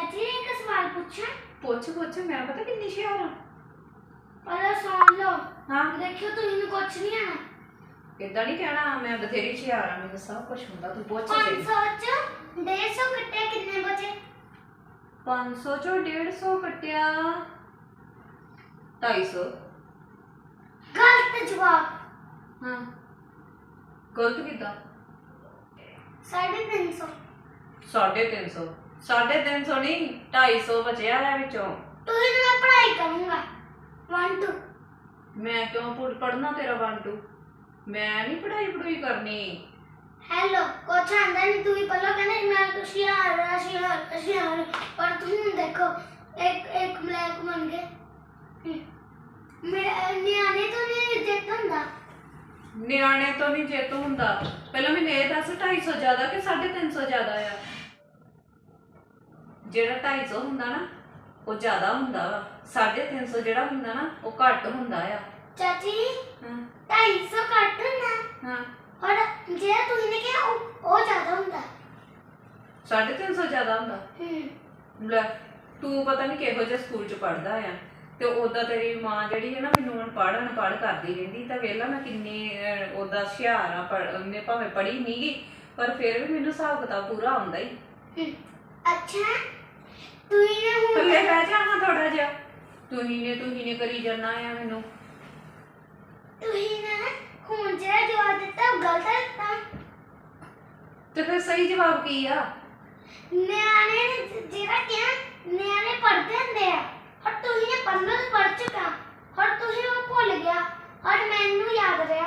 ਚਾਚੀ ਇੱਕ ਸਵਾਲ ਪੁੱਛਾਂ ਪੁੱਛ ਪੁੱਛ ਮੈਂ ਪਤਾ ਕਿੰਨੀ ਹੁਸ਼ਿਆਰ ਆ ਪਹਿਲਾਂ ਸੁਣ ਲਓ ਹਾਂ ਦੇਖਿਓ ਤੁਸੀਂ ਨੂੰ ਕੁਛ ਨਹੀਂ ਆਣਾ ਇਦਾਂ ਨਹੀਂ ਕਹਿਣਾ ਮੈਂ ਬਥੇਰੀ ਹੁਸ਼ਿਆਰ ਆ ਮੈਨੂੰ ਸਭ ਕੁਝ ਹੁੰਦਾ ਤੂੰ ਪੁੱਛ ਸਹੀ 500 ਚ 150 ਕੱਟੇ ਕਿੰਨੇ ਬਚੇ 500 ਚੋਂ 150 ਕੱਟਿਆ 250 ਗਲਤ ਜਵਾਬ ਹਾਂ ਗਲਤ ਕਿੱਦਾਂ 350 350 350 ਨਹੀਂ 250 ਬਚਿਆ ਹੈ ਵਿੱਚੋਂ। ਤੁਸੀਂ ਨੂੰ ਮੈਂ ਪੜ੍ਹਾਈ ਕਰੂੰਗਾ। 1 2 ਮੈਂ ਕਿਉਂ ਪੜ ਪੜਨਾ ਤੇਰਾ 1 2 ਮੈਂ ਨਹੀਂ ਪੜਾਈ ਪੜੂਈ ਕਰਨੀ। ਹੈਲੋ ਕੁਛ ਆਂਦਾ ਨਹੀਂ ਤੁਸੀਂ ਪਹਿਲਾਂ ਕਹਿੰਦੇ ਮੈਂ ਹੁਸ਼ਿਆਰ ਹਾਂ, ਹੁਸ਼ਿਆਰ ਹੁਸ਼ਿਆਰ ਪਰ ਤੁਸੀਂ ਹੁਣ ਦੇਖੋ ਇੱਕ ਇੱਕ ਮਲੈਕ ਬਣ ਗਏ। ਹਮ। ਮੇਰੇ ਨਿਆਣੇ ਤੋਂ ਨਹੀਂ ਜਿੱਤ ਹੁੰਦਾ। ਨਿਆਣੇ ਤੋਂ ਨਹੀਂ ਜੇਤੂ ਹੁੰਦਾ। ਪਹਿਲਾਂ ਮੈਨੂੰ ਇਹ ਦੱਸ 250 ਜ਼ਿਆਦਾ ਕਿ 350 ਜ਼ਿਆਦਾ ਆ? ਜਿਹੜਾ 250 ਹੁੰਦਾ ਨਾ ਉਹ ਜ਼ਿਆਦਾ ਹੁੰਦਾ ਵਾ। 350 ਜਿਹੜਾ ਹੁੰਦਾ ਨਾ ਉਹ ਘੱਟ ਹੁੰਦਾ ਆ। ਚਾਚੀ ਹਾਂ। 250 ਘੱਟ ਹੁੰਦਾ। ਹਾਂ। ਪਰ ਜੇ ਤੁਸੀਂ ਨੇ ਕਿਹਾ ਉਹ ਉਹ ਜ਼ਿਆਦਾ ਹੁੰਦਾ। 350 ਜ਼ਿਆਦਾ ਹੁੰਦਾ। ਹਮ ਲੈ ਤੂੰ ਪਤਾ ਨਹੀਂ ਕਿਹੋ ਜਿਹੇ ਸਕੂਲ ਚ ਪੜਦਾ ਆ। ਤੇ ਉਹਦਾ ਤੇਰੀ ਮਾਂ ਜਿਹੜੀ ਹੈ ਨਾ ਮੈਨੂੰ ਅਨਪੜ੍ਹ ਅਨਪੜ੍ਹ ਕਰਦੀ ਰਹਿੰਦੀ। ਤਾਂ ਵੇਲਾ ਮੈਂ ਕਿੰਨੀ ਅਹ, ਉਹਦਾ ਹੁਸ਼ਿਆਰ ਆ ਪੜ੍ਹ- ਉਹਨੇ ਭਾਵੇਂ ਪੜ੍ਹੀ ਨਹੀਂਗੀ ਪਰ ਫਿਰ ਵੀ ਮੈਨੂੰ ਹਿਸਾਬ ਕਿਤਾਬ ਪੂਰਾ ਆਉਂਦਾ ਹੀ। ਅੱਛਾ। ਤੁਸੀਂ ਨੇ ਹੁਣ ਥੱਲੇ ਬਹਿ ਜਾ ਹਾਂ ਥੋੜਾ ਜਿਹਾ ਤੁਸੀਂ ਨੇ ਤੁਸੀਂ ਨੇ ਕਰੀ ਜਾਣਾ ਆ ਮੈਨੂੰ ਤੁਸੀਂ ਨੇ ਹੁਣ ਜਿਹੜਾ ਜਵਾਬ ਦਿੱਤਾ ਉਹ ਗਲਤ ਦਿੱਤਾ ਤੇ ਫਿਰ ਸਹੀ ਜਵਾਬ ਕੀ ਆ ਨਿਆਣੇ ਨੇ ਜ- ਜਿਹੜਾ ਕਿਹਾ ਨਿਆਣੇ ਪੜ੍ਹਦੇ ਹੁੰਦੇ ਆ ਔਰ ਤੁਸੀਂ ਨੇ ਪੜ੍ਹਨਾ ਤਾਂ ਪੜ੍ਹ ਚੁੱਕਾ ਔਰ ਤੁਸੀਂ ਉਹ ਭੁੱਲ ਗਿਆ ਔਰ ਮੈਨੂੰ ਯਾਦ ਰਿਹਾ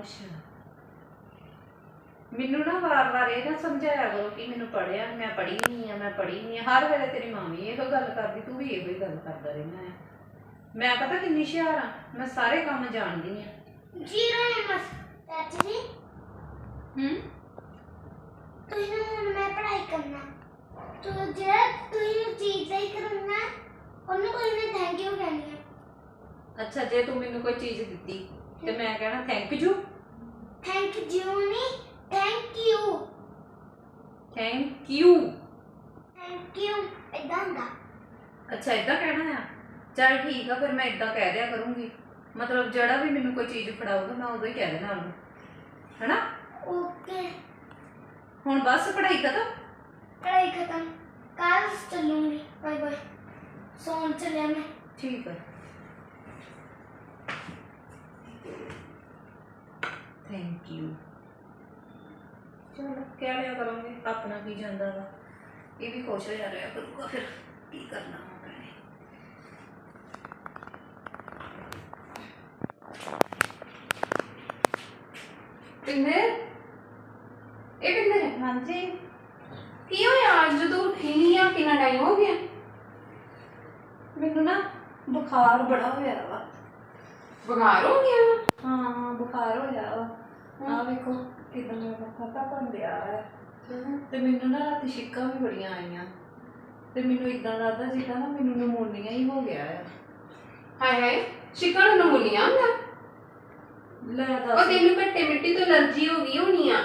ਅੱਛਾ ਮੈਨੂੰ ਨਾ ਵਾਰ-ਵਾਰ ਇਹ ਨਾ ਸਮਝਾਇਆ ਕਰੋ ਕਿ ਮੈਨੂੰ ਪੜਿਆ ਮੈਂ ਪੜ੍ਹੀ ਨਹੀਂ ਆ ਮੈਂ ਪੜ੍ਹੀ ਨਹੀਂ ਆ। ਹਰ ਵੇਲੇ ਤੇਰੀ ਮਾਂ ਵੀ ਇਹੋ ਗੱਲ ਕਰਦੀ ਤੂੰ ਵੀ ਇਹੋ ਹੀ ਗੱਲ ਕਰਦਾ ਰਹਿਣਾ ਹੈ ਮੈਂ ਪਤਾ ਕਿੰਨੀ ਹੁਸ਼ਿਆਰ ਆ ਮੈਂ ਸਾਰੇ ਕੰਮ ਜਾਣਦੀ ਆ। ਜੀਰੋ ਨੰਬਰ ਚਾਚੀ ਜੀ। ਹੂੰ? ਤੁਸੀਂ ਨੂੰ ਹੁਣ ਮੈਂ ਪੜ੍ਹਾਈ ਕਰਨਾ। ਤੋ ਜਿਹੜਾ ਤੁਸੀਂ ਨੂੰ ਚੀਜ਼ ਸਹੀ ਕਰਨਾ ਉਹਨੂੰ ਕੋਈ ਨੇ ਥੈਂਕ ਯੂ ਕਹਿਣੀ ਹੈ ਅੱਛਾ ਜੇ ਤੂੰ ਮੈਨੂੰ ਕੋਈ ਚੀਜ਼ ਦਿੱਤੀ ਤੇ ਮੈਂ ਕਹਿਣਾ ਥੈਂਕ ਯੂ ਥੈਂਕ ਯੂ ਨਹੀਂ thank you thank you thank you ਇਦਾਂ ਹੁੰਦਾ। ਅੱਛਾ ਇਦਾਂ ਕਹਿਣਾ ਆ? ਚਲ ਠੀਕ ਆ ਫਿਰ ਮੈਂ ਇਦਾਂ ਕਹਿ ਦਿਆ ਕਰੂੰਗੀ। ਮਤਲਬ ਜਿਹੜਾ ਵੀ ਮੈਨੂੰ ਕੋਈ ਚੀਜ਼ ਫੜਾਊਗਾ ਮੈਂ ਉਦੋਂ ਹੀ ਕਹਿ ਦੇਣਾ ਉਹਨੂੰ। ਹੈਨਾ? ਓਕੇ ਹੁਣ ਬਸ ਪੜ੍ਹਾਈ ਖਤਮ? ਪੜ੍ਹਾਈ ਖਤਮ। ਕੱਲ ਚੱਲੂੰਗੀ। Bye bye. ਸੌਣ ਚੱਲਿਆ ਮੈਂ। ਠੀਕ ਹੈ ਥੈਂਕ ਯੂ ਚਲੋ ਕਹਿ ਲਿਆ ਕਰਾਂਗੇ ਆਪਣਾ ਕੀ ਜਾਂਦਾ ਵਾ ਇਹ ਵੀ ਖੁਸ਼ ਹੋ ਜਾ ਰਿਹਾ ਕਰੂਗਾ ਫਿਰ ਕੀ ਕਰਨਾ ਹੁੰਦਾ ਹੈ ਪਿੰਦਰ ਇਹ ਪਿੰਦਰ ਹਾਂਜੀ ਕੀ ਹੋਇਆ ਅੱਜ ਜਦੋਂ ਉੱਠੀ ਨਹੀਂ ਆ ਕਿੰਨਾ ਟਾਈਮ ਹੋ ਗਿਆ ਮੈਨੂੰ ਨਾ ਬੁਖਾਰ ਬੜਾ ਹੋਇਆ ਵਾ ਬੁਖਾਰ ਹੋ ਗਿਆ ਵਾ? ਹਾਂ ਹਾਂ ਬੁਖਾਰ ਹੋਇਆ ਵਾ ਆ ਵੇਖੋ ਕਿਦਾਂ ਮੇਰਾ ਮੱਥਾ ਤਾਂ ਪਿਆ ਹੈ। ਤੇ ਮੈਨੂੰ ਨਾ ਰਾਤੀ ਛਿੱਕਾਂ ਵੀ ਬੜੀਆਂ ਆਈਆਂ। ਤੇ ਮੈਨੂੰ ਇਦਾਂ ਲੱਗਦਾ ਜਿੱਦਾਂ ਨਾ ਮੈਨੂੰ ਨਮੂਨੀਆ ਹੀ ਹੋ ਗਿਆ ਹੈ ਹਾਏ ਹਾਏ ਸ਼ਿਕਰ ਨੂੰ ਨਮੂਨੀਆ ਹੁੰਦਾ? ਲੈ ਉਹ ਦੱਸ ਤੈਨੂੰ ਘੱਟੇ ਮਿੱਟੀ ਤੋਂ ਅਲਰਜੀ ਹੋ ਗਈ ਹੋਣੀ ਆ।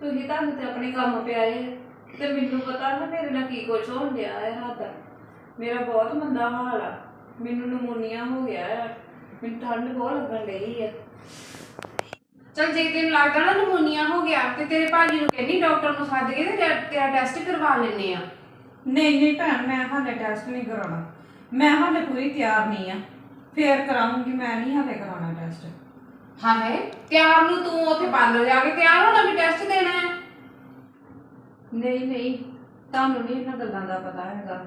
ਤੁਸੀਂ ਤੁਹਾਨੂੰ ਤੇ ਆਪਣੇ ਕੰਮ ਪਿਆਰੇ ਤੇ ਮੈਨੂੰ ਪਤਾ ਨਾ ਮੇਰੇ ਨਾਲ ਕੀ ਕੁਝ ਹੋਣ ਡਿਆ ਹੈ ਰਾਤ ਮੇਰਾ ਬਹੁਤ ਮੰਦਾ ਹਾਲ ਆ। ਮੈਨੂੰ ਨਮੂਨੀਆ ਹੋ ਗਿਆ ਹੈ ਮੈਨੂੰ ਠੰਡ ਬਹੁਤ ਲੱਗਣ ਡਈ ਹੈ ਚਲ ਜੇ ਤੈਨੂੰ ਲੱਗਦਾ ਨਾ ਨਮੂਨੀਆ ਹੋ ਗਿਆ ਤੇ ਤੇਰੇ ਭਾਜੀ ਨੂੰ ਕਹਿੰਦੀ ਡਾਕਟਰ ਨੂੰ ਸੱਦ ਕੇ ਤੇ ਤੇਰਾ- ਤੇਰਾ ਟੈਸਟ ਕਰਵਾ ਲੈਣੇ ਆ। ਨਹੀਂ ਨਹੀਂ ਭੈਣ ਮੈਂ ਹਾਲੇ ਟੈਸਟ ਨਹੀਂ ਕਰਾਉਣਾ। ਮੈਂ ਹਾਲੇ ਪੂਰੀ ਤਿਆਰ ਨਹੀਂ ਆ। ਫੇਰ ਕਰਾਉਂਗੀ ਮੈਂ ਨਹੀਂ ਹਾਲੇ ਕਰਾਉਣਾ ਟੈਸਟ ਹਾਏ ਤਿਆਰ ਨੂੰ ਤੂੰ ਉੱਥੇ ਪਾਰਲਰ ਜਾ ਕੇ ਤਿਆਰ ਹੋਣਾ ਵੀ ਟੈਸਟ ਦੇਣਾ ਹੈ? ਨਹੀਂ ਨਹੀਂ ਤੁਹਾਨੂੰ ਨਹੀਂ ਇਹਨਾਂ ਗੱਲਾਂ ਦਾ ਪਤਾ ਹੈਗਾ।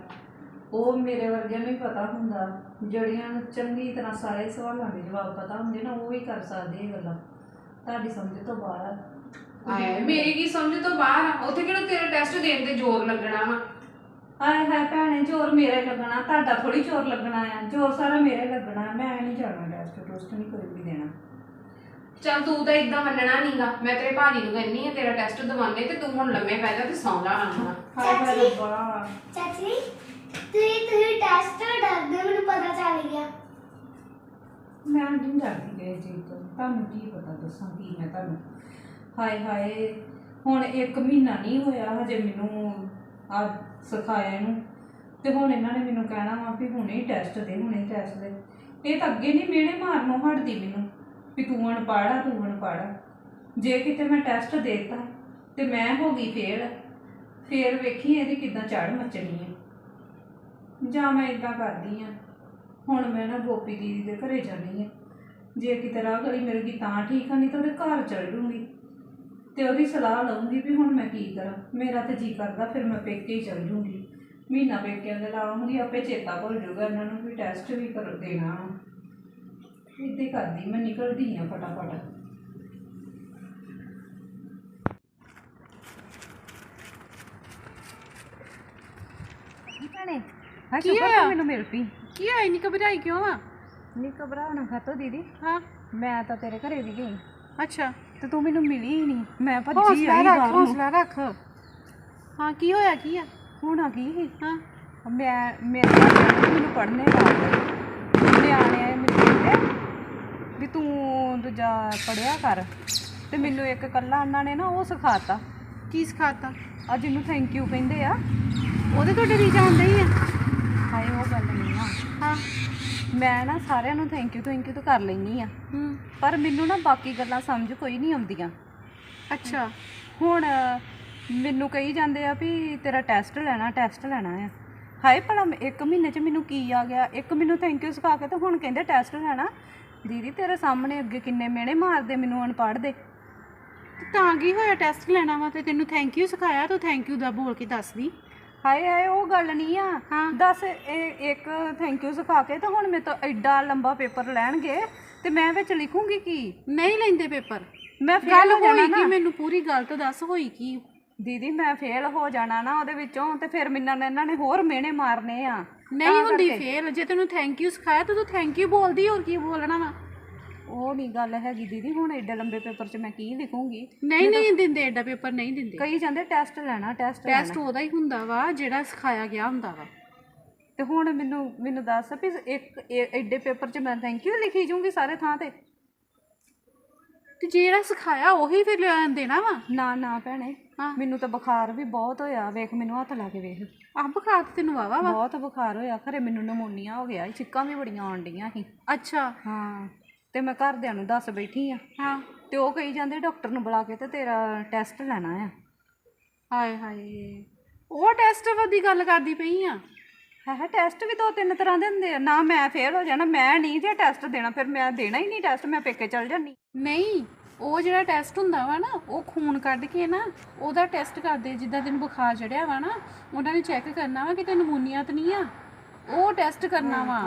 ਉਹ ਮੇਰੇ ਵਰਗਿਆਂ ਨੂੰ ਹੀ ਪਤਾ ਹੁੰਦਾ। ਜਿਹੜੀਆਂ ਨੂੰ ਚੰਗੀ ਤਰ੍ਹਾਂ ਸਾਰੇ ਸਵਾਲਾਂ ਦੇ ਜਵਾਬ ਪਤਾ ਹੁੰਦੇ ਨਾ ਉਹ ਹੀ ਕਰ ਸਕਦੇ ਇਹ ਗੱਲਾਂ। ਤੁਹਾਡੀ ਸਮਝ ਤੋਂ ਬਾਹਰ ਆ। ਹਾਏ ਮੇਰੀ ਕੀ ਸਮਝ ਤੋਂ ਬਾਹਰ ਆ? ਉੱਥੇ ਕਿਹੜਾ ਤੇਰਾ ਟੈਸਟ ਦੇਣ ਤੇ ਜ਼ੋਰ ਲੱਗਣਾ ਵਾ? ਹਾਏ ਹਾਏ ਭੈਣੇ ਜ਼ੋਰ ਮੇਰੇ ਲੱਗਣਾ ਤੁਹਾਡਾ ਥੋੜੀ ਜ਼ੋਰ ਲੱਗਣਾ ਆ। ਜ਼ੋਰ ਸਾਰਾ ਮੇਰੇ ਲੱਗਣਾ ਮੈਂ ਨਹੀਂ ਜਾਣਾ ਟੈਸਟ ਟੈਸਟ ਨਹੀਂ ਕੋਈ ਵੀ ਦੇਣਾ। ਚੱਲ ਤੂੰ ਤਾਂ ਇਦਾਂ ਮੰਨਣਾ ਨਹੀਂਗਾ ਮੈਂ ਤੇਰੇ ਭਾਜੀ ਨੂੰ ਕਹਿੰਨੀ ਆ ਤੇਰਾ ਟੈਸਟ ਦਵਾਨੇ ਤੇ ਤੂੰ ਹੁਣ ਲੰਮੇ ਪੈ ਜਾ ਤੇ ਸੌਂ ਜਾ ਆਰਾਮ ਨਾਲ ਹਾਏ ਹਾਏ ਚਾਚੀ। ਰੱਬਾ। ਚਾਚੀ ਤੁਸੀਂ ਤੁਸੀਂ ਟੈਸਟ ਡਰਦੇ ਮੈਨੂੰ ਪਤਾ ਚੱਲ ਗਿਆ। ਮੈਂ ਨਹੀਂ ਡਰਦੀ ਕਿਸੇ ਚੀਜ਼ ਤੁਹਾਨੂੰ ਕੀ ਪਤਾ, ਦੱਸਾਂ ਕੀ ਮੈਂ ਤੁਹਾਨੂੰ। ਹਾਏ ਹਾਏ, ਹੁਣ ਇੱਕ ਮਹੀਨਾ ਨਹੀਂ ਹੋਇਆ ਹਜੇ ਮੈਨੂੰ ਆ ਸਿਖਾਇਆ ਇਹਨੂੰ। ਤੇ ਹੁਣ ਇਹਨਾਂ ਨੇ ਮੈਨੂੰ ਕਹਿਣਾ ਵਾ ਵੀ ਹੁਣੇ ਹੀ ਟੈਸਟ ਦੇ, ਹੁਣੇ ਟੈਸਟ ਦੇ। ਇਹ ਤਾਂ ਅੱਗੇ ਨਹੀਂ ਮਿਹਣੇ ਮਾਰਨੋਂ ਹਟਦੀ ਮੈਨੂੰ, ਵੀ ਤੂੰ ਅਨਪੜ੍ਹ ਤੂੰ ਅਨਪੜ੍ਹ ਜੇ ਕਿਤੇ ਮੈਂ ਟੈਸਟ ਦੇਤਾ ਤੇ ਮੈਂ ਹੋ ਗਈ ਫੇਲ ਫੇਰ ਵੇਖੀ ਇਹਦੀ ਕਿਦਾਂ ਚੜ ਮੱਚਣੀ ਹੈ ਜਾਂ ਮੈਂ ਇਦਾਂ ਕਰਦੀ ਆ। ਹੁਣ ਮੈਂ ਨਾ ਗੋਪੀ ਦੀਦੀ ਦੇ ਘਰੇ ਜਾਣੀ ਆ। ਜੇ ਕਿਤੇ ਰਾਹ ਗਲੀ ਮਿਲ ਗਈ ਤਾਂ ਠੀਕ ਆ ਨਹੀਂ ਤਾਂ ਉਹਦੇ ਘਰ ਚਲ ਜੂੰਗੀ। ਤੇ ਉਹਦੀ ਸਲਾਹ ਲਵਾਂਗੀ ਵੀ ਹੁਣ ਮੈਂ ਕੀ ਕਰਾਂ। ਮੇਰਾ ਤੇ ਜੀ ਕਰਦਾ ਫਿਰ ਮੈਂ ਪੇਕੇ ਹੀ ਚਲ ਜੂੰਗੀ। ਮਹੀਨਾ ਪੇਕਿਆਂ ਦੇ ਲਾਉਂਗੀ ਆਪੇ ਚੇਤਾ ਭੁੱਲ ਜਾਊਗਾ ਇਹਨਾਂ ਨੂੰ ਵੀ ਟੈਸਟ ਵੀ ਕਰ ਦੇਣਾ ਇੱਥੇ ਕਰਦੀ ਮੈਂ ਨਿਕਲਦੀ ਆ ਫਟਾਫਟ। ਭੈਣੇ? ਹਾਂ ਕੀ ਸ਼ੁਕਰ ਹੋਇਆ? ਮੈਨੂੰ ਮਿਲ ਪਈ। ਕੀ ਹੋਇਆ ਇੰਨੀ ਘਬਰਾਈ ਕਿਉਂ ਆ? ਨਹੀਂ ਘਬਰਾਉਣਾ ਖਾਤੋ ਦੀਦੀ। ਹਾਂ। ਮੈਂ ਤਾਂ ਤੇਰੇ ਘਰੇ ਵੀ ਗਈ। ਅੱਛਾ ਤੇ ਤੂੰ ਮੈਨੂੰ ਮਿਲੀ ਹੀ ਨਹੀਂ। ਮੈਂ ਭੱਜੀ ਆਈ ਬਾਹਰ। ਹੌਸਲਾ ਰੱਖ। ਹਾਂ ਕੀ ਹੋਇਆ ਕੀ ਆ? ਹੁਣ ਆ ਗਈ ਸੀ। ਹਾਂ। ਮੈਂ ਮੇਰੇ ਮੈਨੂੰ ਪੜ੍ਹਨੇ ਲਾ ਦਿੱਤੇ ਨਿਆਣੇ ਮੈਨੂੰ ਕਹਿੰਦੇ ਵੀ ਤੂੰ ਦੂਜਾ ਪੜਿਆ ਕਰ। ਤੇ ਮੈਨੂੰ ਇੱਕ ਕੱਲਾ ਉਹਨਾਂ ਨੇ ਨਾ ਉਹ ਸਿਖਾਤਾ। ਕੀ ਸਿਖਾਤਾ? ਆ ਜਿਹਨੂੰ ਥੈਂਕ ਯੂ ਕਹਿੰਦੇ ਆ। ਉਹਦੇ ਤੋਂ ਡਰੀ ਜਾਂਦੇ ਹੀ ਆ। ਹਾਏ ਉਹ ਗੱਲ ਨਹੀਂ ਆ। ਹਾਂ। ਮੈਂ ਨਾ ਸਾਰਿਆਂ ਨੂੰ ਥੈਂਕ ਯੂ ਥੈਂਕ ਯੂ ਤਾਂ ਕਰ ਲੈਣੀ ਆ। ਹੂੰ। ਪਰ ਮੈਨੂੰ ਨਾ ਬਾਕੀ ਗੱਲਾਂ ਸਮਝ ਕੋਈ ਨਹੀਂ ਆਉਂਦੀਆਂ। ਅੱਛਾ। ਹੁਣ ਮੈਨੂੰ ਕਹੀ ਜਾਂਦੇ ਆ ਵੀ ਤੇਰਾ ਟੈਸਟ ਲੈਣਾ ਟੈਸਟ ਲੈਣਾ ਆ। ਹਾਏ ਭਲਾ ਇੱਕ ਮਹੀਨੇ 'ਚ ਮੈਨੂੰ ਕੀ ਆ ਗਿਆ? ਇੱਕ ਮੈਨੂੰ ਥੈਂਕ ਯੂ ਸਿਖਾ ਕੇ ਤੇ ਹੁਣ ਕਹਿੰਦੇ ਟੈਸਟ ਲੈਣਾ। ਦੀਦੀ ਤੇਰੇ ਸਾਹਮਣੇ ਅੱਗੇ ਕਿੰਨੇ ਮਿਹਣੇ ਮਾਰਦੇ ਮੈਨੂੰ ਅਨਪੜ੍ਹ ਦੇ। ਤੇ ਕੀ ਹੋਇਆ ਟੈਸਟ ਲੈਣਾ ਵਾ ਤੇ ਤੈਨੂੰ ਥੈਂਕ ਯੂ ਸਿਖਾਇਆ? ਤੂੰ ਥੈਂਕ ਯੂ ਦਾ ਬੋਲ ਕੇ ਦੱਸ ਦੀ ਹਾਏ ਹਾਏ ਉਹ ਗੱਲ ਨਹੀਂ ਆ। ਹਾਂ। ਦੱਸ ਇਹ ਇੱਕ ਥੈਂਕ ਯੂ ਸਿਖਾ ਕੇ ਤੇ ਹੁਣ ਮੇਰੇ ਤੋਂ ਐਡਾ ਲੰਬਾ ਪੇਪਰ ਲੈਣਗੇ ਤੇ ਮੈਂ ਵਿੱਚ ਲਿਖੂੰਗੀ ਕੀ? ਨਹੀਂ ਲੈਂਦੇ ਪੇਪਰ। ਮੈਂ ਫੇਲ ਗੱਲ ਹੋ ਜਾਣਾ ਹੋਈ ਨਾ। ਕੀ ਮੈਨੂੰ ਪੂਰੀ ਗੱਲ ਤਾਂ ਦੱਸ ਹੋਈ ਕੀ? ਦੀਦੀ ਮੈਂ ਫੇਲ ਹੋ ਜਾਣਾ ਨਾ ਉਹਦੇ ਵਿੱਚੋਂ ਤੇ ਫਿਰ ਮੈਨੂੰ ਇਹਨਾਂ ਨੇ ਹੋਰ ਮਿਹਣੇ ਮਾਰਨੇ ਆ। ਨਹੀਂ ਹੁੰਦੀ। ਫੇਲ ਜੇ ਤੈਨੂੰ ਥੈਂਕ ਯੂ ਸਿਖਾਇਆ ਤਾਂ ਤੂੰ ਥੈਂਕ ਯੂ ਬੋਲਦੀ ਹੋਰ ਕੀ ਬੋਲਣਾ ਵਾ? ਉਹ ਨਹੀਂ ਗੱਲ ਹੈਗੀ ਦੀਦੀ ਹੁਣ ਐਡੇ ਲੰਬੇ ਪੇਪਰ 'ਚ ਮੈਂ ਕੀ ਲਿਖੂੰਗੀ? ਨਹੀਂ ਨਹੀਂ ਦਿੰਦੇ ਐਡਾ ਪੇਪਰ ਨਹੀਂ ਦਿੰਦੇ। ਕਈ ਜਾਂਦੇ ਟੈਸਟ ਲੈਣਾ ਟੈਸਟ ਟੈਸਟ ਉਹਦਾ ਹੀ ਹੁੰਦਾ ਵਾ ਜਿਹੜਾ ਸਿਖਾਇਆ ਗਿਆ ਹੁੰਦਾ ਵਾ। ਤੇ ਹੁਣ ਮੈਨੂੰ ਮੈਨੂੰ ਦੱਸ ਵੀ ਇੱਕ ਇਹ ਐਡੇ ਪੇਪਰ 'ਚ ਮੈਂ ਥੈਂਕ ਯੂ ਲਿਖੀ ਜੂੰਗੀ ਸਾਰੇ ਥਾਂ ਤੇ। ਤੇ ਜਿਹੜਾ ਸਿਖਾਇਆ ਉਹੀ ਫਿਰ ਲੈਣ ਦੇਣਾ ਵਾ? ਨਾ ਨਾ ਭੈਣੇ ਹਾਂ। ਮੈਨੂੰ ਤਾਂ ਬੁਖਾਰ ਵੀ ਬਹੁਤ ਹੋਇਆ ਵੇਖ ਮੈਨੂੰ ਹੱਥ ਲਾ ਕੇ ਵੇਖ। ਆਹ ਬੁਖਾਰ ਤੇ ਤੈਨੂੰ ਵਾਵਾ ਵਾ। ਬਹੁਤ ਬੁਖਾਰ ਹੋਇਆ ਖਰੇ ਮੈਨੂੰ ਨਮੋਨੀਆ ਹੋ ਗਿਆ ਸੀ, ਛਿੱਕਾਂ ਵੀ ਬੜੀਆਂ ਆਉਣ ਡੀਆਂ ਸੀ। ਅੱਛਾ। ਹਾਂ। ਤੇ ਮੈਂ ਘਰਦਿਆਂ ਨੂੰ ਦੱਸ ਬੈਠੀ ਆ। ਹਾਂ। ਤੇ ਉਹ ਕਹੀ ਜਾਂਦੇ ਡਾਕਟਰ ਨੂੰ ਬੁਲਾ ਕੇ ਤੇ ਤੇਰਾ ਟੈਸਟ ਲੈਣਾ ਆ। ਹਾਏ ਹਾਏ। ਉਹ ਟੈਸਟ ਦੀ ਗੱਲ ਕਰਦੀ ਪਈ ਆ। ਹੈ ਹੈ ਟੈਸਟ ਵੀ ਦੋ ਤਿੰਨ ਤਰ੍ਹਾਂ ਦੇ ਹੁੰਦੇ ਆ। ਨਾ ਮੈਂ ਫੇਲ ਹੋ ਜਾਣਾ ਮੈਂ ਨਹੀਂ ਜੇ ਟੈਸਟ ਦੇਣਾ ਫਿਰ ਮੈਂ ਦੇਣਾ ਹੀ ਨਹੀਂ ਟੈਸਟ ਮੈਂ ਪੇਕੇ ਚਲ ਜਾਨੀ ਨਹੀਂ ਉਹ ਜਿਹੜਾ ਟੈਸਟ ਹੁੰਦਾ ਵਾ ਨਾ ਉਹ ਖੂਨ ਕੱਢ ਕੇ ਨਾ ਉਹਦਾ ਟੈਸਟ ਕਰਦੇ ਜਿੱਦਾਂ ਤੈਨੂੰ ਬੁਖਾਰ ਚੜਿਆ ਵਾ ਨਾ ਉਹਨਾਂ ਨੇ ਚੈੱਕ ਕਰਨਾ ਵਾ ਕਿ ਤੈਨੂੰ ਨਮੂਨੀਆ ਤਾਂ ਨਹੀਂ ਆ। ਉਹ ਟੈਸਟ ਕਰਨਾ ਵਾ।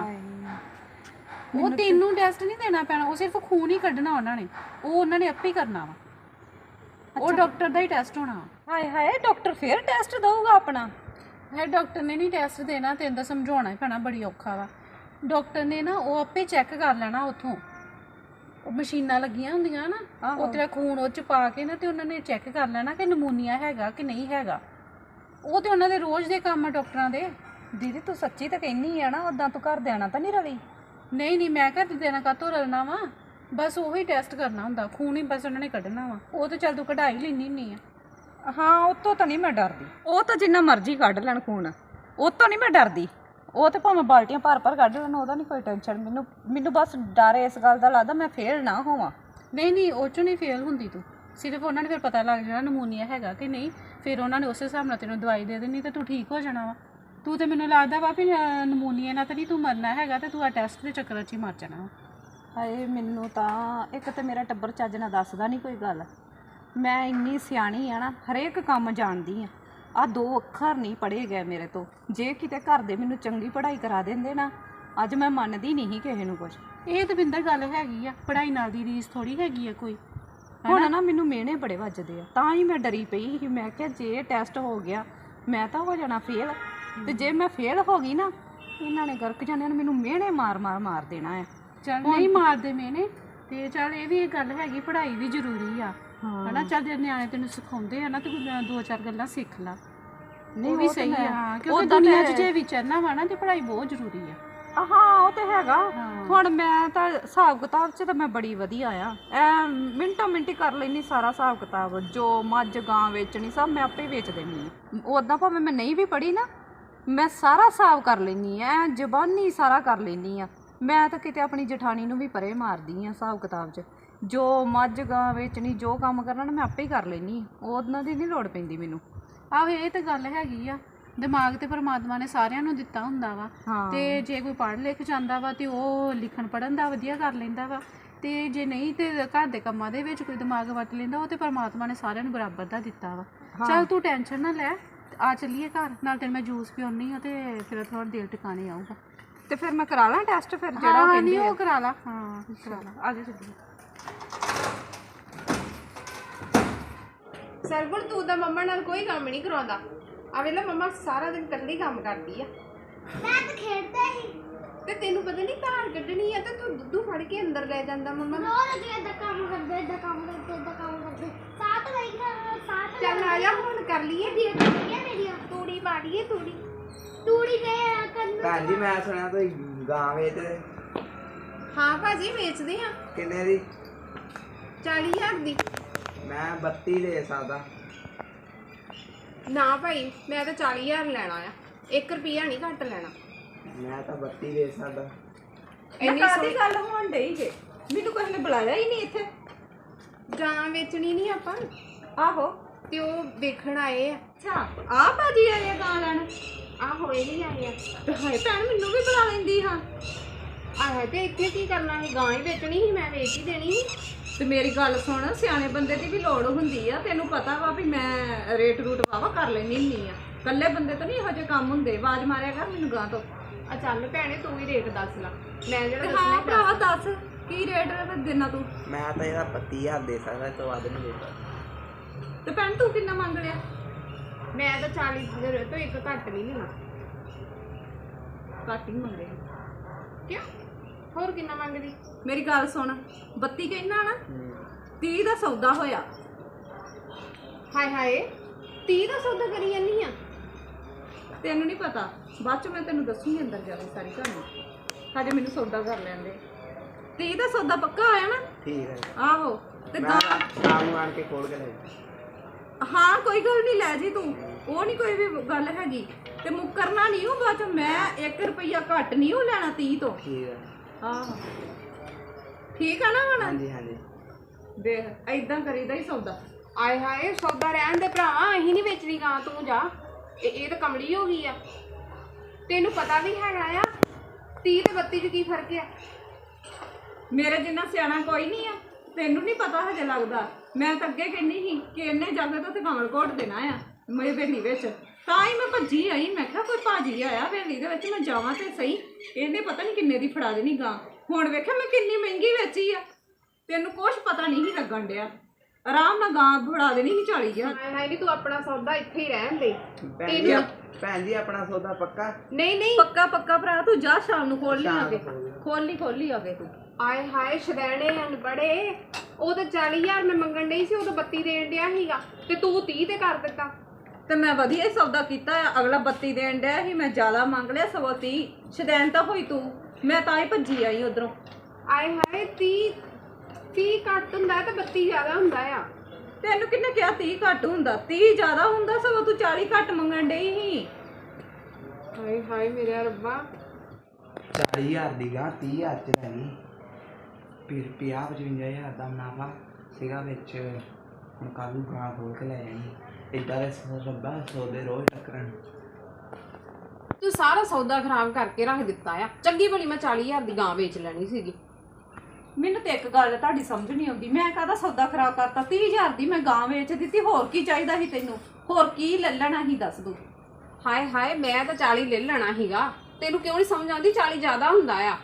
ਉਹ ਤੈਨੂੰ ਟੈਸਟ ਨਹੀਂ ਦੇਣਾ ਪੈਣਾ ਉਹ ਸਿਰਫ ਖੂਨ ਹੀ ਕੱਢਣਾ ਉਹਨਾਂ ਨੇ। ਉਹ ਉਹਨਾਂ ਨੇ ਆਪੇ ਹੀ ਕਰਨਾ ਵਾ। ਉਹ ਡਾਕਟਰ ਦਾ ਹੀ ਟੈਸਟ ਹੋਣਾ। ਹਾਏ ਹਾਏ ਡਾਕਟਰ ਫੇਰ ਟੈਸਟ ਦਊਗਾ ਆਪਣਾ? ਹੈ ਡਾਕਟਰ ਨੇ ਨਹੀਂ ਟੈਸਟ ਦੇਣਾ ਤੈਨੂੰ ਤਾਂ ਸਮਝਾਉਣਾ ਹੀ ਪੈਣਾ ਬੜੀ ਔਖਾ ਵਾ। ਡਾਕਟਰ ਨੇ ਨਾ ਉਹ ਆਪੇ ਚੈੱਕ ਕਰ ਲੈਣਾ ਉਥੋਂ। ਉਹ ਮਸ਼ੀਨਾਂ ਲੱਗੀਆਂ ਹੁੰਦੀਆਂ ਨਾ ਉਹ ਤੇਰਾ ਖੂਨ ਉਹ ਚ ਪਾ ਕੇ ਨਾ ਤੇ ਉਹਨਾਂ ਨੇ ਚੈੱਕ ਕਰ ਲੈਣਾ ਕਿ ਨਮੂਨੀਆ ਹੈਗਾ ਕਿ ਨਹੀਂ ਹੈਗਾ। ਉਹ ਤੇ ਉਹਨਾਂ ਦੇ ਰੋਜ਼ ਦੇ ਕੰਮ ਆ ਡਾਕਟਰਾਂ ਦੇ। ਦੀਦੀ ਤੂੰ ਸੱਚੀ ਤਾਂ ਕਹਿੰਨੀ ਆ ਨਾ ਉਦਾਂ ਤੂੰ ਘਰ ਦੇਣਾ ਤਾਂ ਨਹੀਂ ਰਵੀ? ਨਹੀਂ ਨਹੀਂ ਮੈਂ ਘਰ ਦੇਣਾ ਕਾਤੋਂ ਰਲਣਾ ਵਾ? ਬਸ ਉਹੀ ਟੈਸਟ ਕਰਨਾ ਹੁੰਦਾ ਖੂਨ ਹੀ ਬਸ ਉਹਨਾਂ ਨੇ ਕੱਢਣਾ ਵਾ। ਉਹ ਤੇ ਚੱਲ ਤੂੰ ਕਢਾਈ ਲੈਣੀ ਹੁੰਨੀ ਆ। ਹਾਂ ਉਹ ਤੋਂ ਤਾਂ ਨਹੀਂ ਮੈਂ ਡਰਦੀ। ਉਹ ਤਾਂ ਜਿੰਨਾ ਮਰਜ਼ੀ ਕੱਢ ਲੈਣ ਖੂਨ। ਉਹ ਤੋਂ ਨਹੀਂ ਮੈਂ ਡਰਦੀ। ਉਹ ਤੇ ਭਾਵੇਂ ਬਾਲਟੀਆਂ ਭਰ ਭਰ ਕੱਢ ਲੈਣ ਉਹਦਾ ਨਹੀਂ ਕੋਈ ਟੈਨਸ਼ਨ ਮੈਨੂੰ ਮੈਨੂੰ ਬਸ ਡਰ ਇਸ ਗੱਲ ਦਾ ਲੱਗਦਾ ਮੈਂ ਫੇਲ ਨਾ ਹੋਵਾਂ। ਨਹੀਂ ਨਹੀਂ ਉਹ ਚੋਂ ਨਹੀਂ ਫੇਲ ਹੁੰਦੀ ਤੂੰ। ਸਿਰਫ ਉਹਨਾਂ ਨੇ ਫਿਰ ਪਤਾ ਲੱਗ ਜਾਣਾ ਨਮੂਨੀਆ ਹੈਗਾ ਕਿ ਨਹੀਂ। ਫਿਰ ਉਹਨਾਂ ਨੇ ਉਸੇ ਹਿਸਾਬ ਨਾਲ ਤੈਨੂੰ ਦਵਾਈ ਦੇ ਦੇਣੀ ਤੇ ਤੂੰ ਠੀਕ ਹੋ ਜਾਣਾ ਵਾ। ਤੂੰ ਤੇ ਮੈਨੂੰ ਲੱਗਦਾ ਵਾ ਵੀ ਨਮੂਨੀਆ ਨਾਲ ਤਾਂ ਨਹੀਂ ਤੂੰ ਮਰਨਾ ਹੈਗਾ ਤੇ ਤੂੰ ਆ ਟੈਸਟ ਦੇ ਚੱਕਰ 'ਚ ਹੀ ਮਰ ਜਾਣਾ। ਹਾਏ ਮੈਨੂੰ ਤਾਂ ਇੱਕ ਤੇ ਮੇਰਾ ਟੱਬਰ ਚੱਜ ਨਾਲ ਦੱਸਦਾ ਨਹੀਂ ਕੋਈ ਗੱਲ। ਮੈਂ ਇੰਨੀ ਸਿਆਣੀ ਆ ਨਾ ਹਰੇਕ ਕੰਮ ਜਾਣਦੀ ਆ। ਆ ਦੋ ਅੱਖਰ ਨਹੀਂ ਪੜ੍ਹੇ ਗਏ ਮੇਰੇ ਤੋਂ। ਜੇ ਕਿਤੇ ਘਰ ਦੇ ਮੈਨੂੰ ਚੰਗੀ ਪੜ੍ਹਾਈ ਕਰਾ ਦਿੰਦੇ ਨਾ ਅੱਜ ਮੈਂ ਮੰਨਦੀ ਨਹੀਂ ਕਿਸੇ ਨੂੰ ਕੁਝ ਇਹ ਤੇ ਬਿੰਦਰ ਗੱਲ ਹੈਗੀ ਆ ਪੜ੍ਹਾਈ ਨਾਲ ਦੀ ਰੀਸ ਥੋੜੀ ਹੈਗੀ ਆ ਕੋਈ ਹੁਣ ਨਾ? ਮੈਨੂੰ ਮਿਹਣੇ ਬੜੇ ਵੱਜਦੇ ਆ। ਤਾਂ ਹੀ ਮੈਂ ਡਰੀ ਪਈ ਸੀ। ਮੈਂ ਕਿਹਾ ਜੇ ਟੈਸਟ ਹੋ ਗਿਆ ਮੈਂ ਤਾਂ ਹੋ ਜਾਣਾ ਫੇਲ ਤੇ ਜੇ ਮੈਂ ਫੇਲ ਹੋ ਗਈ ਨਾ ਇਹਨਾਂ ਨੇ ਗਰਕ ਜਾਣਿਆਂ ਨੇ ਮੈਨੂੰ ਮਿਹਣੇ ਮਾਰ ਮਾਰ ਮਾਰ ਦੇਣਾ ਆ। ਚੱਲ ਨਹੀਂ ਮਾਰਦੇ ਮੈਨੇ ਤੇ ਚੱਲ ਇਹ ਵੀ ਇਹ ਗੱਲ ਹੈਗੀ ਪੜ੍ਹਾਈ ਵੀ ਜ਼ਰੂਰੀ ਆ। ਹਨਾ ਚੱਲ ਜੇ ਨਿਆਣੇ ਤੈਨੂੰ ਸਿਖਾਉਂਦੇ ਆ ਨਾ ਤੇ ਦੋ ਚਾਰ ਗੱਲਾਂ ਸਿੱਖ ਲੈ। ਨਹੀਂ ਵੀ ਸਹੀ ਆ ਹਾਂ, ਕਿਉਂਕਿ ਦੁਨੀਆ 'ਚ ਜੇ ਵਿਚਰਨਾ ਵਾ ਨਾ ਤੇ ਪੜ੍ਹਾਈ ਬਹੁਤ ਜ਼ਰੂਰੀ ਆ। ਹਾਂ ਉਹ ਤੇ ਹੈਗਾ। ਹੁਣ ਮੈਂ ਤਾਂ ਹਿਸਾਬ ਕਿਤਾਬ 'ਚ ਤਾਂ ਮੈਂ ਬੜੀ ਵਧੀਆ ਆ। ਐ ਮਿੰਟੋ ਮਿੰਟੀ ਕਰ ਲੈਣੀ ਸਾਰਾ ਹਿਸਾਬ ਕਿਤਾਬ। ਜੋ ਮੱਝ ਗਾਂ ਵੇਚਣੀ ਸਭ ਮੈਂ ਆਪੇ ਵੇਚ ਦੇਣੀ ਉਦਾਂ ਭਾਵੇਂ ਮੈਂ ਨਹੀਂ ਵੀ ਪੜੀ ਨਾ ਮੈਂ ਸਾਰਾ ਹਿਸਾਬ ਕਰ ਲੈਣੀ ਐ ਜ਼ਬਾਨੀ ਸਾਰਾ ਕਰ ਲੈਣੀ ਆ। ਮੈਂ ਤਾਂ ਕਿਤੇ ਆਪਣੀ ਜਠਾਣੀ ਨੂੰ ਵੀ ਪਰੇ ਮਾਰਦੀ ਆ ਹਿਸਾਬ ਕਿਤਾਬ 'ਚ। ਜੋ ਮੱਝ ਗਾਂ ਵੇਚਣੀ ਜੋ ਕੰਮ ਕਰਨਾ ਨਾ ਮੈਂ ਆਪੇ ਹੀ ਕਰ ਲੈਣੀ ਉਹਨਾਂ ਦੀ ਨਹੀਂ ਲੋੜ ਪੈਂਦੀ ਮੈਨੂੰ। ਆਹੋ ਇਹ ਤਾਂ ਗੱਲ ਹੈਗੀ ਆ। ਦਿਮਾਗ ਤੇ ਪਰਮਾਤਮਾ ਨੇ ਸਾਰਿਆਂ ਨੂੰ ਦਿੱਤਾ ਹੁੰਦਾ ਵਾ। ਹਾਂ। ਤੇ ਜੇ ਕੋਈ ਪੜ੍ਹ ਲਿਖ ਜਾਂਦਾ ਵਾ ਤੇ ਉਹ ਲਿਖਣ ਪੜ੍ਹਨ ਦਾ ਵਧੀਆ ਕਰ ਲੈਂਦਾ ਵਾ। ਤੇ ਜੇ ਨਹੀਂ ਤੇ ਘਰ ਦੇ ਕੰਮਾਂ ਦੇ ਵਿੱਚ ਕੋਈ ਦਿਮਾਗ ਵਰਤ ਲੈਂਦਾ ਉਹ ਤੇ ਪਰਮਾਤਮਾ ਨੇ ਸਾਰਿਆਂ ਨੂੰ ਬਰਾਬਰ ਦਾ ਦਿੱਤਾ ਵਾ। ਚੱਲ ਤੂੰ ਟੈਨਸ਼ਨ ਨਾ ਲੈ। ਆ ਚੱਲੀਏ ਘਰ ਨਾਲ ਤੈਨੂੰ ਮੈਂ ਜੂਸ ਪਿਉਣੀ ਆ ਤੇ ਫਿਰ ਥੋੜਾ ਦਿਲ ਟਿਕਾਣੇ ਆਊਗਾ। ਤੇ ਫਿਰ ਮੈਂ ਕਰਾ ਲਾਂ ਟੈਸਟ ਫਿਰ ਜਿਹੜਾ ਉਹ ਨਹੀਂ ਕਹਿੰਦੇ ਆ। ਉਹ ਕਰਾ ਲਾ। ਹਾਂ ਕਰਾ ਲਾ। ਆ ਜਾ ਚੱਲੀਏ। ਸਰਗੁਣ ਤੂੰ ਤਾਂ ਮੰਮਾ ਨਾਲ ਕੋਈ ਕੰਮ ਨਹੀਂ ਕਰਾਉਂਦਾ। ਆ ਵੇਲਾ ਮੰਮਾ ਸਾਰਾ ਦਿਨ ਇਕੱਲੀ ਕੰਮ ਕਰਦੀ ਆ। ਮੈਂ ਤਾਂ ਖੇਡਦਾ ਹੀ। ਤੇ ਤੈਨੂੰ ਪਤਾ ਨਹੀਂ ਧਾਰ ਕੱਢਣੀ ਆ ਤੇ ਤੂੰ ਦੁੱਧੂ ਫੜ ਕੇ ਅੰਦਰ ਲੈ ਜਾਂਦਾ ਮੰਮਾ। ਰੋਜ਼ ਅਸੀਂ ਏਦਾਂ ਕੰਮ ਕਰਦੇ ਏਦਾਂ ਕੰਮ ਕਰਦੇ ਏਦਾਂ ਕੰਮ ਕਰਦੇ ਸਾਤ ਵਜੇ ਦਾ ਸਾਤ ਚੱਲ ਆ ਜਾ ਹੁਣ ਕਰ ਲਈਏ। ਦੀਆਂ ਟੁੱਟੀਆਂ ਮੇਰੀਆਂ ਤੂੜੀ ਪਾੜੀਏ ਤੂੜੀ। ਤੂੜੀ ਦੇ ਕੰਨ ਭੈਣ ਜੀ ਮੈਂ ਸੁਣਿਆ ਤੁਸੀਂ ਗਾਂ ਵੇਚਦੇ। ਹਾਂ ਭਾਜੀ ਵੇਚਦੇ ਆ। ਕਿੰਨੇ ਦੀ? 40000 ਦੀ। ਮੈਂ 32 ਦੇ ਸਕਦਾ। ਨਾ ਭਾਈ ਮੈਂ ਤਾਂ 40000 ਲੈਣਾ ਆ। 1 ਰੁਪਿਆ ਨਹੀਂ ਘੱਟ ਲੈਣਾ। ਮੈਂ ਤਾਂ 32 ਦੇ ਸਕਦਾ। ਇੰਨੀ ਕਾਦੀ ਗੱਲ ਹੋਣ ਡਈ ਜੇ? ਮੈਨੂੰ ਕਿਸੇ ਨੇ ਬੁਲਾਇਆ ਹੀ ਨਹੀਂ ਇੱਥੇ। ਗਾਂ ਵੇਚਣੀ ਨਹੀਂ ਆਪਾਂ। ਆਹੋ। ਤੇ ਉਹ ਵੇਖਣ ਆਏ ਆ। ਅੱਛਾ ਆ ਭਾਜੀ ਆਏ ਆ ਗਾਂ ਲੈਣ? ਆਹੋ ਇਹ ਨਹੀਂ ਆਏ ਆ। ਤੇ ਹਾਏ ਭੈਣ ਮੈਨੂੰ ਵੀ ਬੁਲਾ ਲੈਂਦੀ ਹਾਂ। ਆਹ ਤੇ ਇੱਥੇ ਕੀ ਕਰਨਾ ਸੀ ਗਾਂ ਹੀ ਵੇਚਣੀ ਸੀ ਮੈਂ ਵੇਚ ਹੀ ਦੇਣੀ ਸੀ। ਤੇ ਮੇਰੀ ਗੱਲ ਸੁਣ ਸਿਆਣੇ ਬੰਦੇ ਦੀ ਵੀ ਲੋੜ ਹੁੰਦੀ ਆ। ਤੈਨੂੰ ਪਤਾ ਵਾ ਵੀ ਮੈਂ ਰੇਟ ਰੂਟ ਵਾਵਾ ਕਰ ਲੈਣੀ ਹੁੰਦੀ ਆ। ਕੱਲੇ ਬੰਦੇ ਤੋਂ ਨਹੀਂ ਇਹੋ ਜਿਹੇ ਕੰਮ ਹੁੰਦੇ। ਆਵਾਜ਼ ਮਾਰਿਆ ਕਰ ਮੈਨੂੰ ਗਾਂ ਤੋਂ। ਆ ਚੱਲ ਭੈਣੇ ਤੂੰ ਵੀ ਰੇਟ ਦੱਸ ਲੈ। ਮੈਂ ਜਿਹੜਾ ਤੇ ਦੱਸਣਾ ਹਾਂ ਹੀ ਭਰਾਵਾ ਦੱਸ। ਕੀ ਰੇਟ ਦੇਣਾ ਤੂੰ ਮੈਂ ਤਾਂ ਇਹਦਾ 32000 ਦੇ ਸਕਦਾ ਤੋਂ ਵੱਧ ਨਹੀਂ ਦੇ ਸਕਦਾ। ਤੇ ਭੈਣ ਤੂੰ ਕਿੰਨਾ ਮੰਗ ਲਿਆ? ਮੈਂ ਤਾਂ 40 ਦੇ ਤੋਂ ਇੱਕ ਘੱਟ ਨਹੀਂ ਲੈਣਾ ਘੱਟ ਹੀ ਮੰਗੇ ਕਿਉਂ? ਹੋਰ ਕਿੰਨਾ ਮੰਗਦੀ? ਮੇਰੀ ਗੱਲ ਸੁਣ 32 ਕਹਿਣਾ ਨਾ? 30 ਦਾ ਸੌਦਾ ਹੋਇਆ। ਹਾਏ ਹਾਏ 30 ਦਾ ਸੌਦਾ ਕਰੀ ਜਾਂਦੀ ਆ? ਤੈਨੂੰ ਨਹੀਂ ਪਤਾ ਬਾਅਦ ਚ ਮੈਂ ਤੈਨੂੰ ਦੱਸੂਗੀ ਅੰਦਰ ਜਾ ਕੇ ਸਾਰੀ ਕਹਾਣੀ। ਹਜੇ ਮੈਨੂੰ ਸੌਦਾ ਕਰ ਲੈਂਦੇ। 30 ਦਾ ਸੌਦਾ ਪੱਕਾ ਹੋਇਆ ਨਾ? ਠੀਕ ਹੈ। ਆਹੋ ਤੇ ਮੈਂ ਗਾਂ ਸ਼ਾਮ ਨੂੰ ਆਣ ਕੇ ਖੋਲ ਕੇ ਲੈ ਜਾਊਂ। ਹਾਂ ਕੋਈ ਗੱਲ ਨਹੀਂ ਲੈ ਜੀ ਤੂੰ। ਉਹ ਨਹੀਂ ਕੋਈ ਵੀ ਗੱਲ ਹੈਗੀ। ਤੇ ਮੁੱਕਰਨਾ ਨਹੀਂ ਉਹ ਬਾਅਦ ਚ। ਮੈਂ 1 ਰੁਪਈਆ ਘੱਟ ਨਹੀਂ ਉਹ ਲੈਣਾ 30 ਤੋਂ। ਠੀਕ ਹੈ। ਆਹੋ ਠੀਕ ਆ ਨਾ ਹੁਣ? ਹਾਂਜੀ ਹਾਂਜੀ। ਦੇਖ ਐਦਾਂ ਕਰੀਦਾ ਹੀ ਸੌਦਾ। ਆਏ ਹਾਏ ਸੌਦਾ ਰਹਿਣ ਦੇ ਭਰਾ ਅਸੀਂ ਨਹੀਂ ਵੇਚਣੀ ਗਾਂ ਤੂੰ ਜਾ। ਇਹ ਇਹ ਤਾਂ ਕਮਲੀ ਹੋ ਗਈ ਆ। ਤੈਨੂੰ ਪਤਾ ਵੀ ਹੈਗਾ ਆ 30 ਤੇ 32 ਚ ਕੀ ਫ਼ਰਕ ਆ? ਮੇਰੇ ਜਿੰਨਾ ਸਿਆਣਾ ਕੋਈ ਨਹੀਂ ਆ। ਤੈਨੂੰ ਨਹੀਂ ਪਤਾ ਹਜੇ ਲੱਗਦਾ। ਮੈਂ ਤਾਂ ਅੱਗੇ ਕਹਿੰਦੀ ਸੀ ਕਿ ਇਹਨੇ ਜਾ ਕੇ ਤਾਂ ਤੇ ਕਮਲ ਕੋਟ ਦੇਣਾ ਆ ਮੇਰੇ ਵੇਲੀ ਵਿੱਚ। ਤਾਂ ਹੀ ਮੈਂ ਭੱਜੀ ਆਈ ਮੈਂ ਕਿਹਾ ਕੋਈ ਭਾਜੀ ਆਇਆ ਵੇਲੀ ਦੇ ਵਿੱਚ ਮੈਂ ਜਾਵਾਂ ਤੇ ਸਹੀ। ਇਹਨੇ ਪਤਾ ਨਹੀਂ ਕਿੰਨੇ ਦੀ ਫੜਾ ਦੇਣੀ ਗਾਂ। ਹੁਣ ਵੇਖਿਆ ਮੈਂ ਕਿੰਨੀ ਮਹਿੰਗੀ ਵੇਚੀ ਆ। ਤੈਨੂੰ ਕੁਛ ਪਤਾ ਨਹੀਂ ਸੀ ਲੱਗਣ ਡਿਆ। ਆਰਾਮ ਨਾਲ ਗਾਂ ਫੜਾ ਦੇਣੀ ਸੀ 40000 ਹਾਏ ਹਾਏ ਨਹੀਂ ਤੂੰ ਆਪਣਾ ਸੌਦਾ ਇੱਥੇ ਹੀ ਰਹਿਣ ਦੇ। ਭੈਣ ਜੀ ਆਪ- ਭੈਣ ਜੀ ਆਪਣਾ ਸੌਦਾ ਪੱਕਾ? ਨਹੀਂ ਨਹੀਂ। ਪੱਕਾ ਪੱਕਾ ਭਰਾ ਤੂੰ ਜਾ ਸ਼ਾਮ ਨੂੰ ਖੋਲ ਲਈ ਨੂੰ ਖੋਲ ਲਈ। ਖੋਲ ਲਈ ਖੋਲ ਲਈ ਆਗੇ ਤੂੰ। ਆਏ ਹਾਏ ਸ਼ਦੈਣੇ ਅਨਪੜੇ ਉਹ ਤਾਂ 40000 ਮੈਂ ਮੰਗਣ ਡਈ ਸੀ ਉਹ ਤਾਂ 32 ਦੇਣ ਡਿਆ ਸੀਗਾ। ਤੇ ਤੂੰ 30 ਤੇ ਕਰ ਦਿੱਤਾ। ਤੇ ਮੈਂ ਵਧੀਆ ਹੀ ਸੌਦਾ ਕੀਤਾ ਆ ਅਗਲਾ 32 ਦੇਣ ਡਿਆ ਸੀ ਮੈਂ ਜ਼ਿਆਦਾ ਮੰਗ ਲਿਆ ਸਵਾ 30 ਸ਼ਦੈਨ ਤਾਂ ਹੋਈ ਤੂੰ ਮੈਂ ਤਾਂ ਹੀ ਭੱਜੀ ਆਈ ਉਧਰੋਂ। ਆਏ ਹਾਏ 30 30 ਘੱਟ ਹੁੰਦਾ ਤੇ 32 ਜ਼ਿਆਦਾ ਹੁੰਦਾ ਆ। ਤੈਨੂੰ ਕਿੰਨੇ ਕਿਹਾ 30 ਘੱਟ ਹੁੰਦਾ? 30 ਜ਼ਿਆਦਾ ਹੁੰਦਾ ਸਗੋਂ ਤੂੰ 40 ਘੱਟ ਮੰਗਣ ਡਈ ਸੀ। ਹਾਏ ਹਾਏ ਮੇਰੇ ਰੱਬਾ। 40000 ਦੀ ਗਾਂ 30000 ਚ ਲੈਣੀ ਫਿਰ 50 55000 ਦਾ ਮੁਨਾਫਾ ਸੀਗਾ ਵਿੱਚ ਹੁਣ ਕੱਲ ਨੂੰ ਗਾਂ ਖੋਲ ਕੇ ਲੈ ਜਾਣੀ ਇਦਾਂ ਦੇ ਰੱਬਾ ਸੌਦੇ ਰੋਜ਼ ਟੱਕਰਨ। ਤੂੰ ਸਾਰਾ ਸੌਦਾ ਖਰਾਬ ਕਰਕੇ ਰੱਖ ਦਿੱਤਾ ਆ। ਚੰਗੀ ਭਲੀ ਮੈਂ 40000 ਦੀ ਗਾਂ ਵੇਚ ਲੈਣੀ ਸੀਗੀ। ਮੈਨੂੰ ਤੇ ਇੱਕ ਗੱਲ ਤੁਹਾਡੀ ਸਮਝ ਨਹੀਂ ਆਉਂਦੀ। ਮੈਂ ਕਾਹਦਾ ਸੌਦਾ ਖਰਾਬ ਕਰਤਾ? 30000 ਦੀ ਮੈਂ ਗਾਂ ਵੇਚ ਦਿੱਤੀ। ਹੋਰ ਕੀ ਚਾਹੀਦਾ ਸੀ ਤੈਨੂੰ? ਹੋਰ ਕੀ ਲੈ ਲੈਣਾ ਸੀ ਦੱਸ ਦੂ ਹਾਏ ਹਾਏ ਮੈਂ ਤਾਂ 40 ਲੈ ਲੈਣਾ ਸੀਗਾ। ਤੈਨੂੰ ਕਿਉਂ ਨਹੀਂ ਸਮਝ ਆਉਂਦੀ? 40 ਜ਼ਿਆਦਾ ਹੁੰਦਾ ਆ।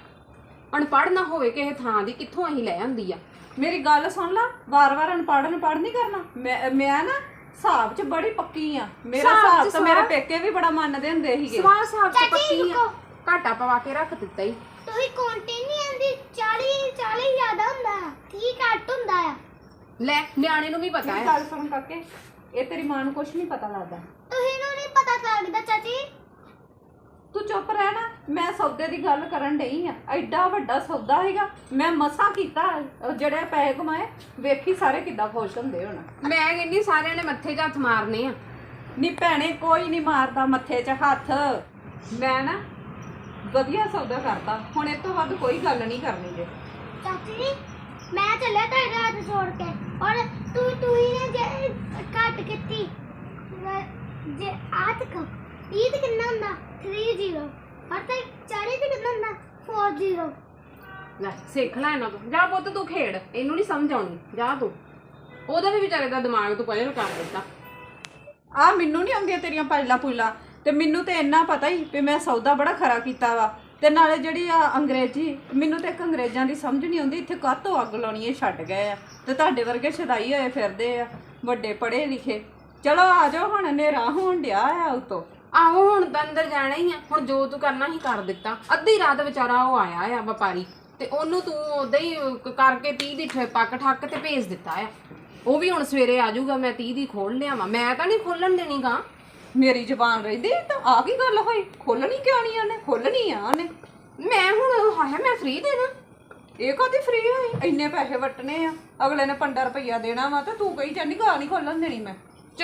ਅਨਪੜ੍ਹ ਨਾ ਹੋਵੇ ਕਿਸੇ ਥਾਂ ਦੀ ਕਿੱਥੋਂ ਅਸੀਂ ਲੈ ਆਂਦੀ ਆ? ਮੇਰੀ ਗੱਲ ਸੁਣ ਲੈ ਵਾਰ-ਵਾਰ ਅਨਪੜ੍ਹ ਅਨਪੜ੍ਹ ਨਹੀਂ ਕਰਨਾ। ਮੈਂ ਮੈਂ ਨਾ ਹਿਸਾਬ 'ਚ ਬੜੀ ਪੱਕੀ ਆ। ਮੇਰਾ ਹਿਸਾਬ 'ਚ ਹਿਸਾਬ ਤਾਂ ਮੇਰੇ ਪੇਕੇ ਵੀ ਬੜਾ ਮੰਨਦੇ ਹੁੰਦੇ ਸੀਗੇ। ਸਵਾਹ ਸਾਹਿਬ ਤੇ ਚਾਚੀ, ਪੱਕੀ ਆ। ਰੁਕੋ। ਘਾਟਾ ਪਵਾ ਕੇ ਰੱਖ ਦਿੱਤਾ ਹੀ ਤੁਸੀਂ ਕਾਉਂਟਿੰਗ ਨਹੀਂ ਆਂਦੀ 40 40 ਜ਼ਿਆਦਾ ਹੁੰਦਾ ਆ 30 ਘੱਟ ਹੁੰਦਾ ਆ। ਲੈ ਨਿਆਣੇ ਨੂੰ ਵੀ ਪਤਾ ਮੇਰੀ ਹੈ ਗੱਲ ਸੁਣ ਕਾਕੇ ਇਹ ਤੇਰੀ ਮਾਂ ਨੂੰ ਕੁਝ ਨਹੀਂ ਪਤਾ ਲੱਗਦਾ। ਤੁਸੀਂ ਨੂੰ ਨਹੀਂ ਪਤਾ ਲੱਗਦਾ ਚਾਚੀ। ਤੂੰ ਚੁੱਪ ਰਹਿ ਨਾ ਮੈਂ ਸੌਦੇ ਦੀ ਗੱਲ ਕਰਨ ਡਈ ਆ। ਐਡਾ ਵੱਡਾ ਸੌਦਾ ਹੈਗਾ। ਮੈਂ ਮਸਾਂ ਕੀਤਾ ਜਿਹੜੇ ਪੈਸੇ ਕਮਾਏ ਵੇਖੀ ਸਾਰੇ ਕਿੱਦਾਂ ਖੁਸ਼ ਹੁੰਦੇ ਹੁਣ। ਮੈਂ ਕਹਿੰਦੀ ਸਾਰਿਆਂ ਨੇ ਮੱਥੇ 'ਚ ਹੱਥ ਮਾਰਨੇ ਆ। ਨੀ ਭੈਣੇ ਕੋਈ ਨਹੀਂ ਮਾਰਦਾ ਮੱਥੇ 'ਚ ਹੱਥ। ਮੈਂ ਨਾ ਵਧੀਆ ਸੌਦਾ ਕਰਦਾ ਹੁਣ ਇਹ ਤੋਂ ਵੱਧ ਕੋਈ ਗੱਲ ਨਹੀਂ ਕਰਨੀ ਜੇ। ਚਾਚੀ ਮੈਂ ਚੱਲਿਆ ਤੁਹਾਡੇ ਹੱਥ ਛੋੜ ਕੇ। ਔਰ ਤੂੰ ਤੂੰ ਹੀ ਨੇ ਜੇ ਕੱਟ ਕੀਤੀ। ਜੇ ਆਤ 30 ਤੇ ਕਿੰਨਾ ਹੁੰਦਾ? 30 ਹਰ ਤੇ 40 ਤੇ ਕਿੰਨਾ ਹੁੰਦਾ? 40 ਲੈ ਸਿੱਖ ਲੈ ਇਹਨਾਂ ਤੋਂ। ਜਾ ਪੁੱਤ ਤੂੰ ਖੇਡ। ਇਹਨੂੰ ਨਹੀਂ ਸਮਝ ਆਉਣੀ। ਜਾ ਤੂੰ। ਉਹਦਾ ਵੀ ਵਿਚਾਰੇ ਦਾ ਦਿਮਾਗ ਤੂੰ ਪਹਿਲੇ ਕਰ ਦਿੱਤਾ। ਆ ਮੈਨੂੰ ਨਹੀਂ ਆਉਂਦੀਆਂ ਤੇਰੀਆਂ ਪਾਇਲਾ ਪੁਇਲਾ ਤੇ ਮੈਨੂੰ ਤੇ ਇੰਨਾ ਪਤਾ ਹੀ ਵੀ ਮੈਂ ਸੌਦਾ ਬੜਾ ਖਰਾ ਕੀਤਾ ਵਾ। ਤੇ ਨਾਲੇ ਜਿਹੜੀ ਆ ਅੰਗਰੇਜ਼ੀ ਮੈਨੂੰ ਤੇ ਇੱਕ ਅੰਗਰੇਜ਼ਾਂ ਦੀ ਸਮਝ ਨਹੀਂ ਆਉਂਦੀ। ਇੱਥੇ ਕਾਹਤੋਂ ਅੱਗ ਲਾਉਣੀ ਇਹ ਛੱਡ ਗਏ ਆ। ਤੇ ਤੁਹਾਡੇ ਵਰਗੇ ਛਦਾਈ ਹੋਏ ਫਿਰਦੇ ਆ। ਵੱਡੇ ਪੜ੍ਹੇ ਲਿਖੇ। ਚਲੋ ਆ ਜਾਓ ਹੁਣ ਹਨੇਰਾ ਹੋਣ ਡਿਆ ਆ ਉਤੋਂ। ਆਹੋ ਹੁਣ ਤਾਂ ਅੰਦਰ ਜਾਣਾ ਹੀ ਆ। ਹੁਣ ਜੋ ਤੂੰ ਕਰਨਾ ਹੀ ਕਰ ਦਿੱਤਾ। ਅੱਧੀ ਰਾਤ ਵਿਚਾਰਾ ਉਹ ਆਇਆ ਆ ਵਪਾਰੀ ਤੇ ਉਹਨੂੰ ਤੂੰ ਉਦਾਂ ਹੀ ਕ- ਕਰਕੇ 30 ਦੀ ਠ- ਪੱਕ ਠੱਕ ਤੇ ਭੇਜ ਦਿੱਤਾ ਆ। ਉਹ ਵੀ ਹੁਣ ਸਵੇਰੇ ਆ ਜਾਊਗਾ ਮੈਂ 30 ਦੀ ਖੋਲ ਲਿਆਵਾਂ। ਮੈਂ ਤਾਂ ਨਹੀਂ ਖੋਲਣ ਦੇਣੀ ਗਾ। ਮੇਰੀ ਜ਼ਬਾਨ ਰਹਿੰਦੀ ਤਾਂ ਆ ਕੀ ਗੱਲ ਹੋਈ? ਖੋਲਣੀ ਕਿਉਂ ਨਹੀਂ ਉਹਨੇ? ਖੋਲਣੀ ਆ ਉਹਨੇ। ਮੈਂ ਹੁਣ ਹਾਏ ਮੈਂ ਫ੍ਰੀ ਦੇਣਾ ਇਹ ਕਦੀ ਫ੍ਰੀ ਹੋਈ? ਇੰਨੇ ਪੈਸੇ ਵਟਨੇ ਆ। ਅਗਲੇ ਨੇ 15 ਰੁਪਈਆ ਦੇਣਾ ਵਾ ਤੇ ਤੂੰ ਕਹੀ ਜਾਂਦੀ ਗਾ ਨਹੀਂ ਖੋਲਣ ਦੇਣੀ ਮੈਂ।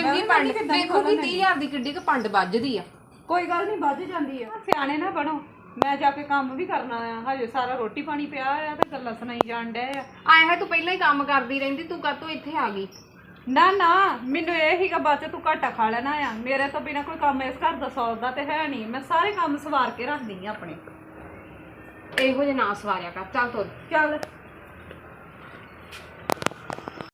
ਚੰਗੀ ਪੰਡ ਦੇਖੋ ਕਿ ਖੋਲਣ 30000 ਦੀ ਕਿੱਡੀ ਕ ਪੰਡ ਵੱਜਦੀ ਆ। ਕੋਈ ਗੱਲ ਨਹੀਂ ਵੱਧ ਜਾਂਦੀ ਆ। ਸਿਆਣੇ ਨਾ ਬਣੋ। ਮੈਂ ਜਾ ਕੇ ਕੰਮ ਵੀ ਕਰਨਾ ਆ। ਹਜੇ ਸਾਰਾ ਰੋਟੀ ਪਾਣੀ ਪਿਆ ਆ ਤੇ ਗੱਲਾਂ ਸੁਣਾਈ ਜਾਣ ਡਏ ਆ। ਆਏ ਹੈ ਤੂੰ ਪਹਿਲਾਂ ਹੀ ਕੰਮ ਕਰਦੀ ਰਹਿੰਦੀ ਤੂੰ ਕਾਹਤੋਂ ਇੱਥੇ ਆ ਗਈ? ਨਾ ਨਾ ਮੈਨੂੰ ਇਹ ਹੀਗਾ ਬਾਅਦ ਚ ਤੂੰ ਘਾਟਾ ਖਾ ਲੈਣਾ ਆ। ਮੇਰੇ ਤੋਂ ਬਿਨਾ ਕੋਈ ਕੰਮ ਇਸ ਘਰ ਦਾ ਸੌਦਾ ਤੇ ਹੈ ਨਹੀਂ। ਮੈਂ ਸਾਰੇ ਕੰਮ ਸਵਾਰ ਕੇ ਰੱਖਦੀ ਆ ਆਪਣੇ। ਇਹੋ ਜਿਹਾ ਨਾ ਸਵਾਰਿਆ ਕਰ। ਚੱਲ ਤੁਰ। ਚੱਲ।